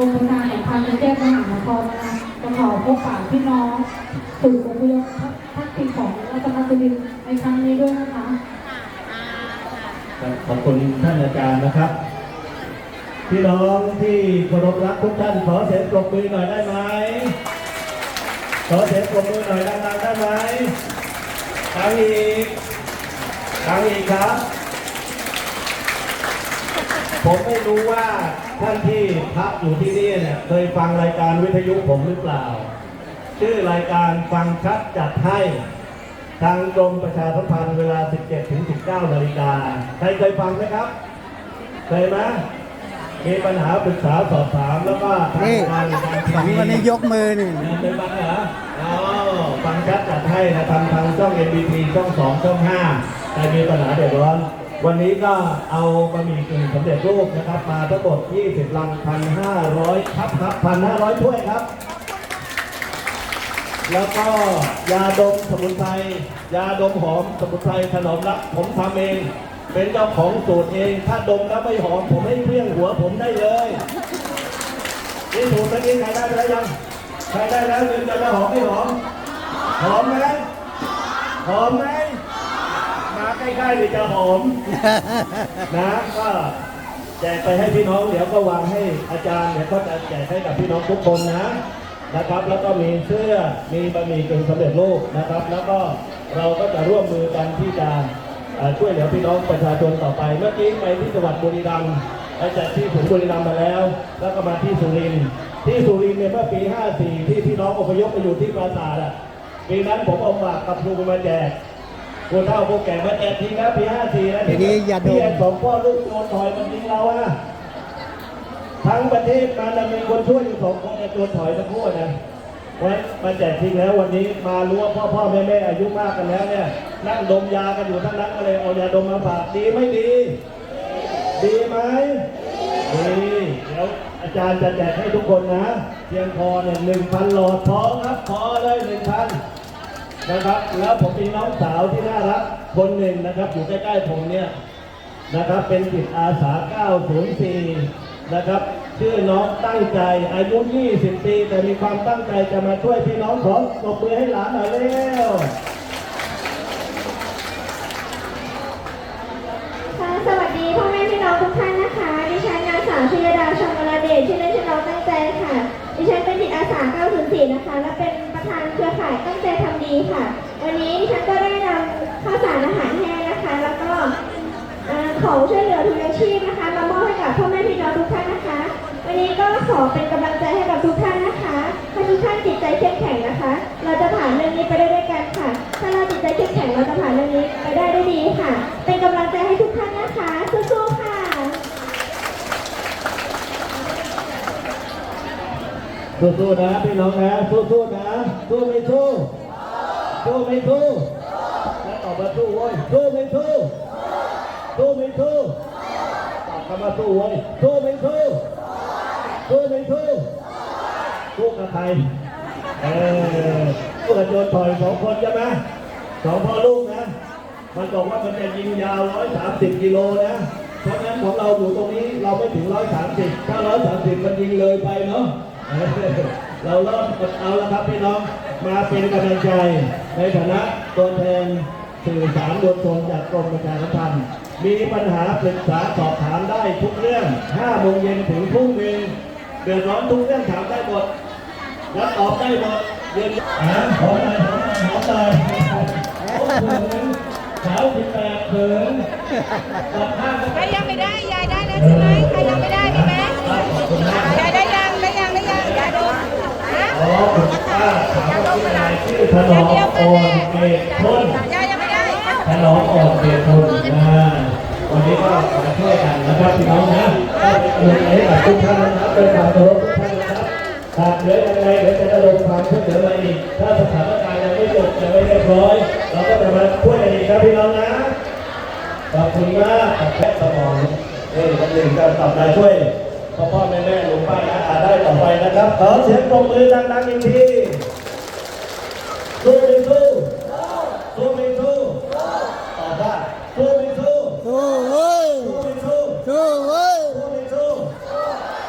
รมประชาสัมพันธ์กรุงเทพมหานครนะคะจะขอพบปะพี่น้องสู่อพยพทักษิณของรัฐบาลสุรินทร์ในครั้งนี้ด้วยนะคะ ขอบคุณท่านอาจารย์นะครับ พี่น้องที่เคารพรักทุกท่านขอเสียงปรบมือหน่อยได้ไหมขอเสียงปรบมือหน่อยดังๆได้ไหมครั้งอีกครั้งอีกครับ ผมไม่รู้ว่าท่านที่พักอยู่ที่นี่เนี่ยเคยฟังรายการวิทยุผมหรือเปล่า ชื่อรายการฟังชัดจัดให้ ทางกรมประชาสัมพันธ์เวลา 17ถึง19 นาฬิกา ใครเคยฟังไหมครับ เคยไหมมีปัญหาปรึกษาสอบถามแล้วก็ทางนี่งานทางทีฝั่งวีวันนี้ยกมือนี่เป็นฟังเหรออ๋อฟังชัดจัดให้นะทำทางช่อง NBT ช่อง 2 ช่อง 5 ใครมีปัญหาเดือดร้อน วันนี้ก็เอาบะหมี่กึ่งสำเร็จรูปนะครับ มาทั้งหมด20ลัง1,500ครับครับ1,500ถ้วยครับ แล้วก็ยาดมสมุนไพรยาดมหอมสมุนไพรถนอมรักผมทำเอง เป็นเจ้าของสูตรเอง ถ้าดมแล้วไม่หอม ผมให้เพี้ยงหัวผมได้เลยนี่สูตรเมื่อกี้ใครได้ไปแล้วยังใครได้แล้วยืนยันว่าหอมไม่หอม หอมไหมหอมไหม มาใกล้ๆเดี๋ยวจะหอม นะก็แจกไปให้พี่น้องเดี๋ยวก็วางให้อาจารย์เดี๋ยวก็จะแจกให้กับพี่น้องทุกคนนะนะครับ แล้วก็มีเสื้อมีบะหมี่กึ่งสำเร็จรูปนะครับ แล้วก็เราก็จะร่วมมือกันที่จะเอ่อช่วยเหลือพี่น้องประชาชนต่อไป เมื่อกี้ไปที่จังหวัดบุรีรัมย์ไปจากที่ถึงบุรีรัมย์มาแล้ว แล้วก็มาที่สุรินทร์ที่สุรินทร์เนี่ยเมื่อปี 54 ที่พี่น้องอพยพไปอยู่ที่ปราสาทอะปีนั้นผมเอาหมากกับพลูมาแจก ผู้เฒ่าผู้แก่มาแจกทีนะปีห้าสี่นะทีนี้อย่าดมที่ไอ้สองพ่อลูกโจรถอยมันยิงเราอะทั้งประเทศมันน่ะมีคนช่วยอยู่สองคนไอ้โจรถอยทั้งคู่นะไว้มาแจกทิ้งแล้ววันนี้มารู้ว่าพ่อพ่อแม่แม่อายุมากกันแล้วเนี่ยนั่งดมยากันอยู่ทั้งนั้นก็เลยเอายาดมมาฝากดีไม่ดี ดีไหมดีเดี๋ยวอาจารย์จะแจกให้ทุกคนนะเพียงพอเนี่ยหนึ่งพันหลอดพอครับพอเลยหนึ่งพัน นะครับ แล้วผมมีน้องสาวที่น่ารักคนหนึ่งนะครับ อยู่ใกล้ๆผมเนี่ยนะครับ เป็นจิตอาสา 904 นะครับ ชื่อน้องตั้งใจอายุ 20 ปี แต่มีความตั้งใจจะมาช่วยพี่น้องของตบมือให้หลานหน่อยเร็วค่ะสวัสดีพ่อแม่พี่น้องทุกท่านนะคะ ดิฉันนางสาวชยดาชมรเดชชื่อเล่นชื่อน้องตั้งใจค่ะ ดิฉันเป็นจิตอาสา 904 นะคะ และเป็น ประธานเครือข่ายตั้งใจทำดีค่ะ วันนี้ดิฉันก็ได้นำข้าวสารอาหารแห้งนะคะ แล้วก็ของช่วยเหลือทุนยังชีพนะคะ มามอบให้กับพ่อแม่พี่น้องทุกท่านนะคะ วันนี้ก็ขอเป็นกำลังใจให้กับทุกท่านนะคะให้ทุกท่านจิตใจเข้มแข็งนะคะ เราจะผ่านเรื่องนี้ไปได้ด้วยกันค่ะ ถ้าเราจิตใจเข้มแข็งเราจะผ่านเรื่องนี้ไปได้ด้วยดีค่ะ เป็นกำลังใจให้ทุกท่านนะคะสู้ๆค่ะ สู้ๆนะพี่น้องนะสู้ๆนะสู้ไม่สู้สู้ไม่สู้แล้วตอบมาสู้เว้ยสู้ไม่สู้สู้ไม่สู้ตอบคำว่าสู้เว้ยสู้ไม่สู้สู้ไม่สู้สู้กับใครเออสู้กับโจรถอยสองคนใช่ไหมสองพ่อลูกนะ มันบอกว่ามันจะยิงยาว130กิโลนะเพราะฉะนั้นของเราอยู่ตรงนี้เราไม่ถึง130ถ้า130มันยิงเลยไปเนาะ เราเริ่มเอาแล้วครับพี่น้องมาเป็นกำลังใจในฐานะตัวแทนสื่อสารมวลชนจากกรมประชาสัมพันธ์มีปัญหาปรึกษาสอบถามได้ทุกเรื่อง5โมงเย็นถึงทุ่มหนึ่งเดือดร้อนทุกเรื่องถามได้หมดแล้วตอบได้หมดเย็นอ่าขอหน่อยขอหน่อยขอหน่อยสาวสิบแปดเขินตัดข้างใครยังไม่ได้ ยายได้แล้วใช่ไหมได้มีไหม ขอบคุณมาก ยายได้ยังได้ยังได้ยังยายดูฮะ อ๋อคุณป้าถามว่าชื่ออะไรชื่อ ถนอมอ่อนเกตทนยายยังไม่ได้ถนอมอ่อนเกตทนนะวันนี้ก็มาช่วยกันนะครับพี่น้องนะก็เป็นกำลังให้กับทุกท่านนะครับเป็นความเคารพทุกท่านนะครับหากเหลือยังไงเดี๋ยวจะระดมความช่วยเหลือมาอีกถ้าสถานการณ์ยังไม่จบยังไม่เรียบร้อย เราก็จะมาช่วยกันอีกนะพี่น้องนะขอบคุณมากกับแพทย์สมองเอ้ยวันหนึ่งการตอบราช่วยพ่อพ่อแม่แม่ลุงป้านะอาได้ต่อไปนะครับขอเสียงปรบมือดังๆอีกที Glória a